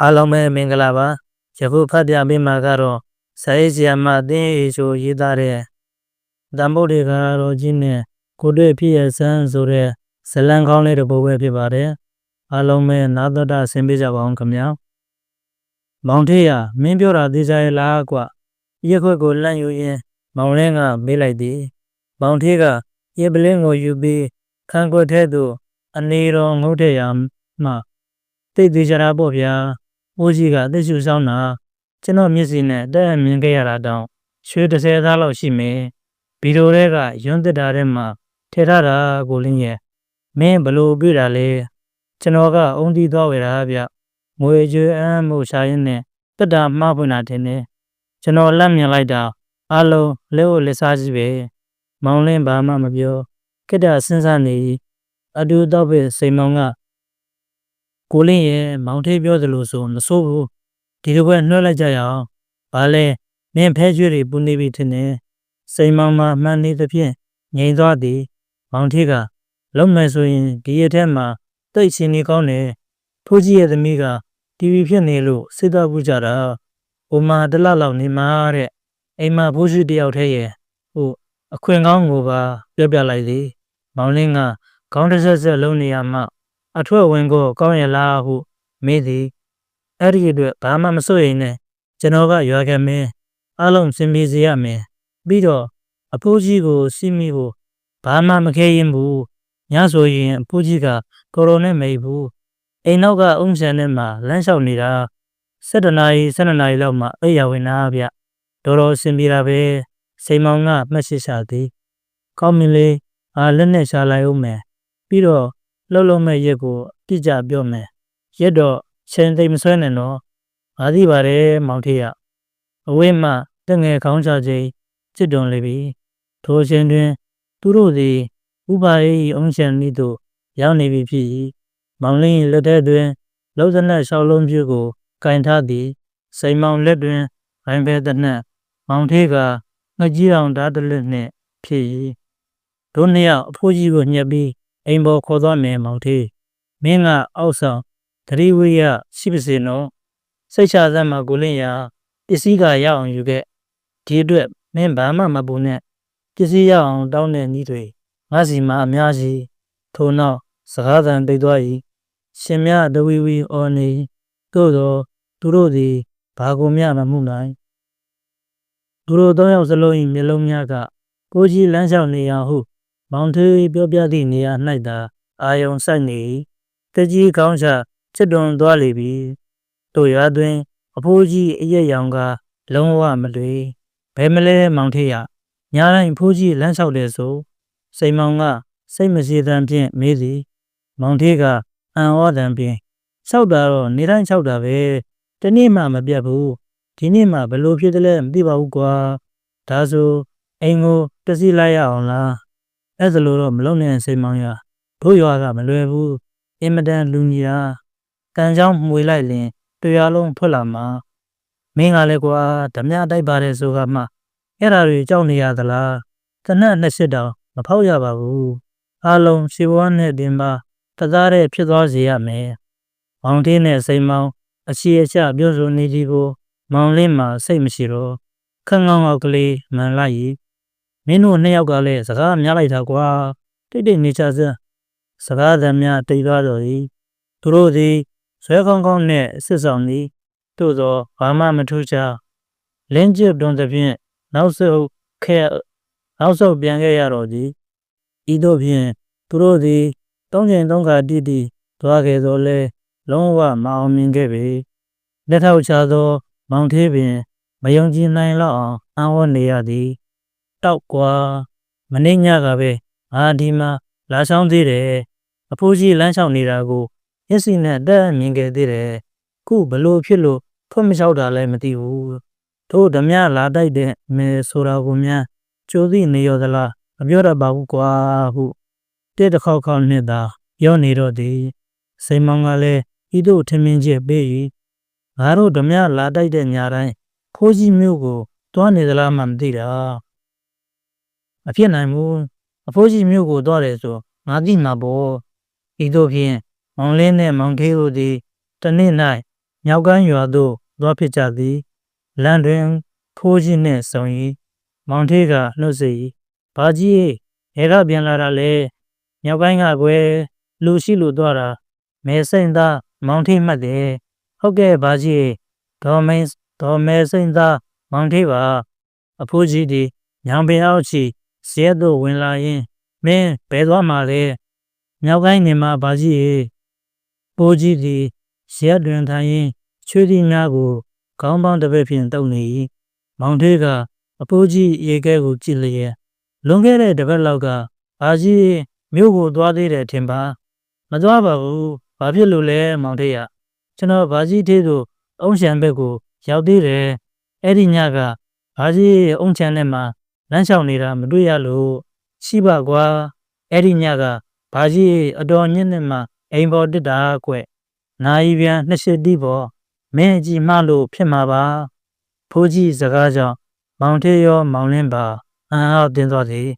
အားလုံးပဲမင်္ဂလာပါယခုဖတ်ပြပေးမှာကတော့စာရေးဆရာမအသင်းအေချိုရေးသားတဲ့တံပုတ်တွေကတော်ကြီးနဲ့ကိုတွေ့ဖြစ်ရဆန်းဆိုတဲ့ဇလံကောင်းလေးတစ်ပုဒ်ပဲဖြစ်ပါတယ်အားလုံးပဲနာသတ္တဆင်ပေးကြပါအောင်ခင်ဗျာမောင်ထေးရမင်းပြောတာသိကြရဲ့လားကွရက်ခွက်ကိုလန့်ယူရင်းမောင်လင်းကမေးလိုက်သည်မောင်ထေးကရက်ပလင်းကိုယူပြီးခန်းကွက်ထဲသို့အနေတော်ငုတ်တဲ့ရာမှတိတ်သေးကြတာပေါ့ဗျာ။ အိုးကြီးကအသက်ရှူဆောင်တာကျွန်တော်မျက်စိနဲ့အတက်အမြင်ခဲ့ရတာတောင်ရွှေ30သားလောက်ရှိမယ်။ဗီဒီယိုတွေကရွန်းတက်တာထဲမှာထည့်ထားတာကိုလင်းရဲ့မင်းဘလို့ပြတာလဲကျွန်တော်ကအုံတီသွားဝယ်တာဗျ။ငွေကြွေးအမ်းမှုရှာရင်းနဲ့တက်တာမှားဖွင့်တာတင်တယ်။ကျွန်တော်လက်မြင်လိုက်တာအလုံးလက်ကိုလက်စားကြီးပဲ။မောင်လင်းဘာမှမပြောကိတ္တစဉ်းစားနေအတူတော့ပဲစိန်မောင်က ကိုလင်းရဲ့မောင်ထေးပြောသလိုဆိုမဆိုးဘူးဒီတစ်ခွက်နှွှဲလိုက်ကြရအောင်ဘာလဲမင်းဖဲကျွေးတွေပူနေပြီထင်တယ်စိန်မောင်မှမှန်နေသဖြင့်ငြိမ်သွားသည်မောင်ထေးကလုံးမယ်ဆိုရင်ဒီရက်ထဲမှာတိတ်ရှင်နေကောင်းတယ်ဖိုးကြီးရဲ့သမီးကတီဗီဖြစ်နေလို့စိတ်သားပူကြတာဟိုမှာတစ်လလောက်နေမှာတဲ့အိမ်မှာဖိုးရှိတယောက်တည်းရဲ့ဟိုအခွင့်ကောင်းကိုပါပြောပြလိုက်သည်မောင်လင်းကခေါင်းတစ်ဆက်ဆက်လုံးနေရမှ အထွက်ဝင်ကိုကောင်းရလားဟုမေးသည်အဲ့ဒီအတွက်ဘာမှမစိုးရင်နဲ့ကျွန်တော်ကရွာခဲ့မင်းအလုံးစင်ပြေစေရမယ်ပြီးတော့အဖိုးကြီးကိုစီးမိဖို့ဘာမှမခဲရင်ဘူးညဆိုရင်အဖိုးကြီးကကိုရိုနဲ့မိတ်ဘူးအိမ်နောက်ကအုံးဆန်နဲ့မှလမ်းလျှောက်နေတာ7နာရီ7နာရီလောက်မှအိပ်ရဝင်လာဗျတော်တော်စင်ပြေတာပဲစိန်မောင်ကမှတ်ရှိရှာသည်ကောင်းမင်းလေးအာလက်နဲ့ရှာလိုက်ဦးမယ်ပြီးတော့ လှုပ်လုံးမဲ့ရက်ကိုအပြစ်ကြပြောမယ်ရက်တော့ချိန်သိမ့်မဆွဲနဲ့နော်ငါသိပါတယ်မောင်ထေးရအဝိမှတက်ငယ်ခေါင်းချခြင်းစစ်တွန်လေပြီထိုအချိန်တွင် သူတို့သည်ဥပါရိအုံးရှန်ဤသို့ရောက်နေပြီဖြစ်၏မောင်လင်း၏လက်ထဲတွင်လှုပ်သနက်ရှောက်လုံးပြူကိုကင်ထားသည်စိန်မောင်လက်တွင်ရိုင်းဖဲသနက်မောင်ထေးကငကြီးအောင်ဓာတ်တလက်နှင့်ဖြစ်၏တို့နှစ်ယောက်အဖိုးကြီးကိုညှက်ပြီး အိမ်ပေါ်ခေါ်သွားမယ်မောင်ထေးမင်းကအောက်ဆောင်သတိဝိယရှိပါစေနော်စိတ်ချစမ်းမှာကိုလင့်ရာပစ္စည်းကရအောင်ယူခဲ့ဒီအတွက်မင်းဘာမှမပူနဲ့ပစ္စည်းရအောင်တောင်းတဲ့နည်းတွေငါစီမှာအများကြီးထို့နောက်စကားသံတိတ်သွား၏ရှင်မြတဝီဝီအော်နေသို့သောသူတို့သည်ဘာကိုမျှမမှုနိုင်သူတို့သုံးယောက်စလုံး၏မျက်လုံးများကကိုကြီးလမ်းလျှောက်နေရဟု မောင်ထေးပြောပြသည့်နေရာ၌သာအာယုံစိုက်နေ၏တကြီးကောင်းချချစ်တွန်သွားလေပြီတို့ရွာတွင် အဖိုးကြီးအရက်ရောင်ကလုံးဝမလွေဘယ်မလဲမောင်ထေးရညာတိုင်းအဖိုးကြီးလမ်းလျှောက်တယ်ဆိုစိန်မောင်ကစိတ်မစေတမ်းဖြင့်မေးသည်မောင်ထေးကအံ့ဩတမ်းဖြင့်လျှောက်တာတော့နေတိုင်းလျှောက်တာပဲတနေ့မှမပြတ်ဘူးဒီနေ့မှဘလို့ဖြစ်တယ်လဲမသိပါဘူးကွာဒါဆိုအိမ်ကိုတစီလိုက်ရအောင်လား အဲ့ဒါလို့တော့မလုပ်နဲ့စိန်မောင်ရတို့ရွာကမလွယ်ဘူးအင်မတန်လူကြီးတာကံကြောင်းမှွေလိုက်ရင်တရားလုံးထွက်လာမှာမင်းကလည်းကွာဓမြတိုက်ပါတယ်ဆိုကမှအဲ့ဓာတွေကြောက်နေရသလားတနက်နှစ်စစ်တောင်မဖောက်ရပါဘူးအားလုံးရှေဘဝနဲ့တင်ပါတသားတဲ့ဖြစ်သွားစေရမယ်မောင်တင်းနဲ့စိန်မောင်အရှိအချပြောဆိုနေဒီကိုမောင်လင်းမှာစိတ်မရှိတော့ခန်းကောင်းကောက်ကလေးမှန်လိုက် မင်းတို့နှစ်ယောက်ကလည်းစကားများလိုက်တာကွာတိတ်တိတ်နေချစမ်းစကားသံများတိတ်သွားတော်၏သူတို့သည်ဆွဲကောင်းကောင်းနှင့်စစ်ဆောင်သည်သို့သောဘာမှမထူးခြားလင်းကျစ်တွန်သဖြင့်နောက်ဆုတ်ခဲနောက်ဆုတ်ပြန်ခဲ့ရတော့သည်ဤသို့ဖြင့်သူတို့သည်သုံးချိန်သုံးခါတိတိသွားခဲ့သောလဲလုံးဝမအောင်မြင်ခဲ့ပေလက်ထောက်ချသော မောင်သေးပင် မယုံကြည်နိုင်လောက်အောင်အံ့ဩနေရသည် တောက်ကွာမနေ့ညကပဲငါဒီမှာလာဆောင်သေးတယ်အဖိုးကြီးလမ်းလျှောက်နေတာကိုမျက်စိနဲ့အသက်မြင်ခဲ့သေးတယ်ခုဘလို့ဖြစ်လို့ဖွင့်မလျှောက်တာလည်းမသိဘူးတို့ဓမြလာတိုက်တဲ့မေဆိုတာကိုများကြိုသိနေရသလားမပြောတတ်ပါဘူးကွာဟုတဲ့တစ်ခေါက်ခေါက်နှစ်သာပြောနေတော့သည်စိန်မောင်ကလည်းဤသို့ထမင်းချက်ပေး၍ငါတို့ဓမြလာတိုက်တဲ့ညတိုင်းဖိုးကြီးမျိုးကိုတွားနေသလားမှမသိတာ မဖြစ်နိုင်ဘူးအဖိုးကြီးမျိုးကိုတွားတယ်ဆိုငါသိမှာပေါ့ဤသို့ဖြင့်မောင်လင်းနဲ့မောင်ထေးတို့သည်တနေ့၌မြောက်ကမ်းရွာသို့သွားဖြစ်ကြသည်လမ်းတွင်ဖိုးကြီးနှင့်ဆုံ၏မောင်ထေးကနှုတ်ဆက်၏ဘာကြီးရေကပြန်လာတာလေမြောက်ကမ်းကကွယ်လူရှိလူသွားတာမဲစိမ့်သားမောင်ထေးမှတ်တယ်ဟုတ်ကဲ့ဘာကြီးဒေါ်မင်းဒေါ်မဲစိမ့်သားမောင်ထေးပါအဖိုးကြီးဒီညောင်ပင်အောက်ချီ ဇရက်သို့ဝင်လာရင်မင်းဘယ်သွားမှာလဲမြောက်ကိုင်းနေမှာဘာကြီးရေပိုးကြီးသည်ရက်တွင်ထိုင်ရင်ချွေးသီးများကိုခေါင်းပေါင်းတစ်ပက်ဖြင့်တုပ်နေ၏မောင်ထေးကအဖိုးကြီးရေခဲကိုကြည့်လျက်လွန်ခဲ့တဲ့တစ်ပတ်လောက်ကဘာကြီးမြို့ကိုသွားသေးတယ်ထင်ပါမသွားပါဘူးဘာဖြစ်လို့လဲမောင်ထေးရကျွန်တော်ဘာကြီးသေးသို့အုံးရှံဘက်ကိုရောက်သေးတယ်အဲ့ဒီညကဘာကြီးအုံးချံထဲမှာ လမ်းလျှောက်နေတာမတွေ့ရလို့ရှိပါကွာအဲ့ဒီညကဘာကြီးအတော်ညစ်နေမှအိမ်ပေါ်တက်တာကွနာယီပြန်နှစ်ရှစ်တိပေါ်မင်းအကြည့်မှလို့ဖြစ်မှာပါဖိုးကြီးစကားကြောင့်မောင်ထေးရောမောင်လင်းပါအံ့အားတင်းသွားသည်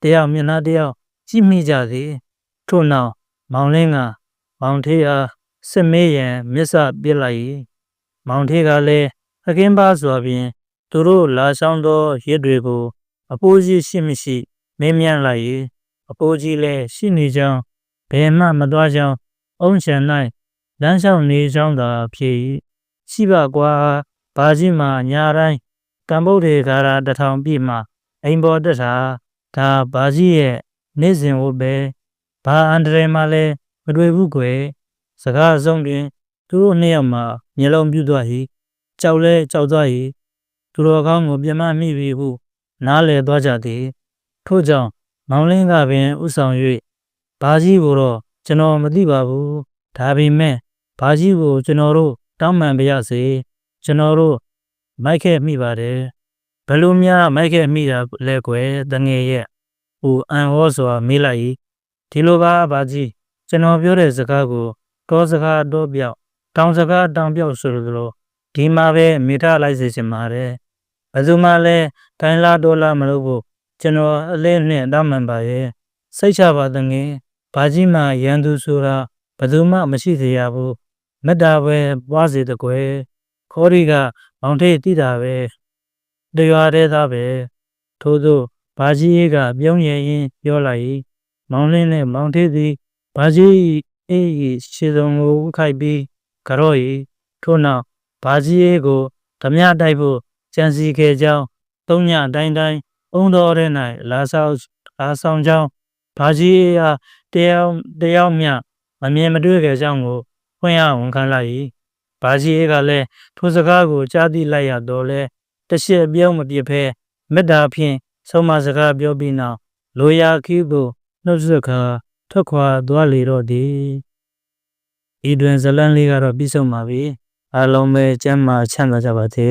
တယောက်မျက်နှာတယောက်ကြည့်မိကြသည်ထို့နောက်မောင်လင်းကမောင်ထေးအားစစ်မေးရန်မျက်စပြစ်လိုက်၏မောင်ထေးကလည်းအခင်းပါစွာဖြင့်သူတို့လာဆောင်သောရစ်တွေကို အပိုးကြီးရှိမရှိမင်းမြန်းလိုက်၏အပိုးကြီးလည်းရှိနေကြောင်းဘယ်မှမသွားကြောင်းအုံချန်၌လမ်းလျှောက်နေကြောင်းသာဖြစ်၏ရှိပါကွာဘာကြီးမှညာတိုင်းတံပုတ်တွေကာရာတထောင်ပြည့်မှအိမ်ပေါ်တက်တာဒါဘာကြီးရဲ့နေ့စဉ်ဝတ်ပဲဘာအန္တရာယ်မှလည်းမတွေ့ဘူးကွယ်စကားအဆုံးတွင်သူတို့နှစ်ယောက်မှမျက်လုံးပြူသွား၏ကြောက်လဲကြောက်သွား၏သူတော်ကောင်းကိုပြမမိပြီဟု နားလည်သွားကြသည် ထို့ကြောင့်မောင်လင်းကပင်ဥဆောင်၍ဘာကြီးကိုတော့ကျွန်တော်မသိပါဘူးဒါပေမဲ့ဘာကြီးကိုကျွန်တော်တို့တောင်းပန်ပါရစေကျွန်တော်တို့မိုက်ခဲ့မိပါတယ်ဘယ်လိုများမိုက်ခဲ့မိတာလဲကွယ်တငယ်ရဲ့ဟိုအန်ဟောစွာမေးလိုက်၏ဒီလိုပါဘာကြီးကျွန်တော်ပြောတဲ့စကားကိုတောစကားတော့ပြောက်တောင်စကားတောင်ပြောက်ဆိုလိုဒီမှာပဲမိထားလိုက်စေချင်ပါတယ် ဘယ်သူမှလည်းတိုင်းလာဒေါ်လာမလုပ်ဖို့ကျွန်တော်အလေးနဲ့တောင်းပန်ပါရဲ့စိတ်ချပါတငယ်ဘာကြီးမှရန်သူဆိုတာဘယ်သူမှမရှိစေရဘူးမေတ္တာပဲပွားစေတကွယ်ခေါ်ရီကမောင်ထေးတိတာပဲတရားတဲ့သားပဲထို့သောဘာကြီးကပြုံးရရင်ပြောလိုက်၏မောင်လင်းနဲ့မောင်ထေးသည်ဘာကြီးအေးရှေစုံကိုခိုက်ပြီးကြော့၏ထို့နောက်ဘာကြီးကိုဓမြတိုက်ဖို့ ကြံစီခဲ့ကြောင်းသုံးညတိုင်းတိုင်းအုံတော်ထဲ၌လာဆောင်လာဆောင်ကြောင်းဘာကြီးအားတယောက်တယောက်မျှမမြင်မတွေ့ခဲ့ကြောင်းကိုဖွင့်ရဝန်ခံလိုက်၏ဘာကြီးကလည်းထိုစကားကိုကြားသိလိုက်ရတော့လဲတရှက်ပြုံးမပြစ်ဖဲမေတ္တာဖြင့်ဆုံးမစကားပြောပြီးနောက်လိုရာခီးသို့နှုတ်ဆက်ခါထွက်ခွာသွားလေတော့သည်ဤတွင်ဇလန်းလေးကတော့ပြီးဆုံးပါပြီအားလုံးပဲကျမ်းမာချမ်းသာကြပါစေ